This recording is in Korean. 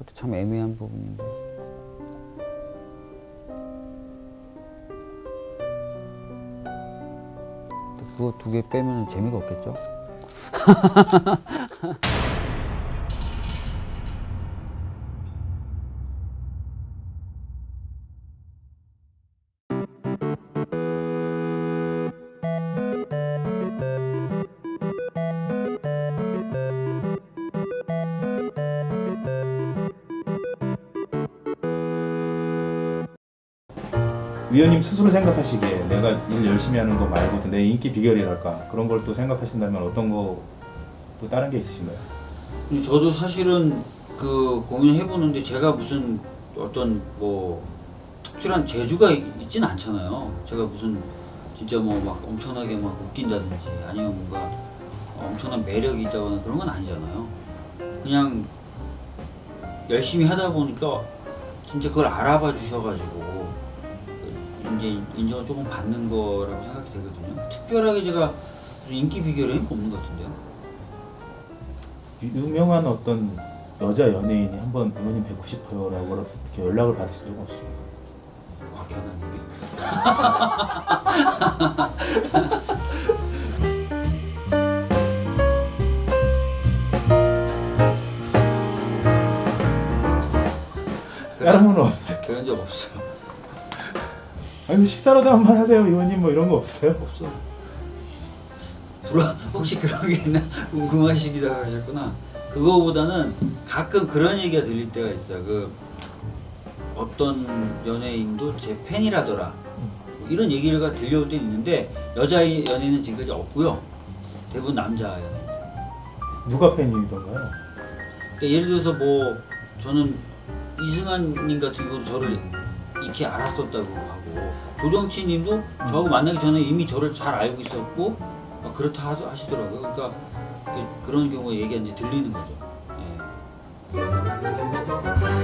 그것도 참 애매한 부분인데. 그거 두 개 빼면 재미가 없겠죠? 위원님 스스로 생각하시기에 내가 일 열심히 하는 거 말고도 내 인기 비결이랄까 그런 걸 또 생각하신다면 어떤 거 또 다른 게 있으신가요? 저도 사실은 그 고민해 보는데 제가 무슨 어떤 뭐 특출한 재주가 있- 있진 않잖아요. 제가 무슨 진짜 뭐 막 엄청나게 막 웃긴다든지 아니면 뭔가 엄청난 매력이 있다거나 그런 건 아니잖아요. 그냥 열심히 하다 보니까 진짜 그걸 알아봐 주셔가지고 이제 인정을 조금 받는 거라고 생각이 되거든요. 특별하게 제가 무슨 인기 비결이 없는 것 같은데요. 유명한 어떤 여자 연예인이 한번 의원님 뵙고 싶어요라고 이렇게 연락을 받으신 적 없어요? 곽현아님이 다른 분은 없어요? 그런 적 없어요. 아니 식사라도 한 번 하세요 의원님 뭐 이런 거 없어요? 없어. 불화 혹시 그런 게 있나 궁금하시기도 하셨구나. 그거보다는 가끔 그런 얘기가 들릴 때가 있어요. 그 어떤 연예인도 제 팬이라더라. 뭐 이런 얘기가 들려올 때 있는데 여자 연예인은 지금까지 없고요. 대부분 남자 연예인. 누가 팬이던가요? 그러니까 예를 들어서 뭐 저는 이승환님 같은 경우도 저를 익히 알았었다고 하고 조정치님도 저하고 음. 만나기 전에 이미 저를 잘 알고 있었고 막 그렇다 하시더라고요. 그러니까 그, 런 경우에 얘기한 이제 들리는 거죠. 예.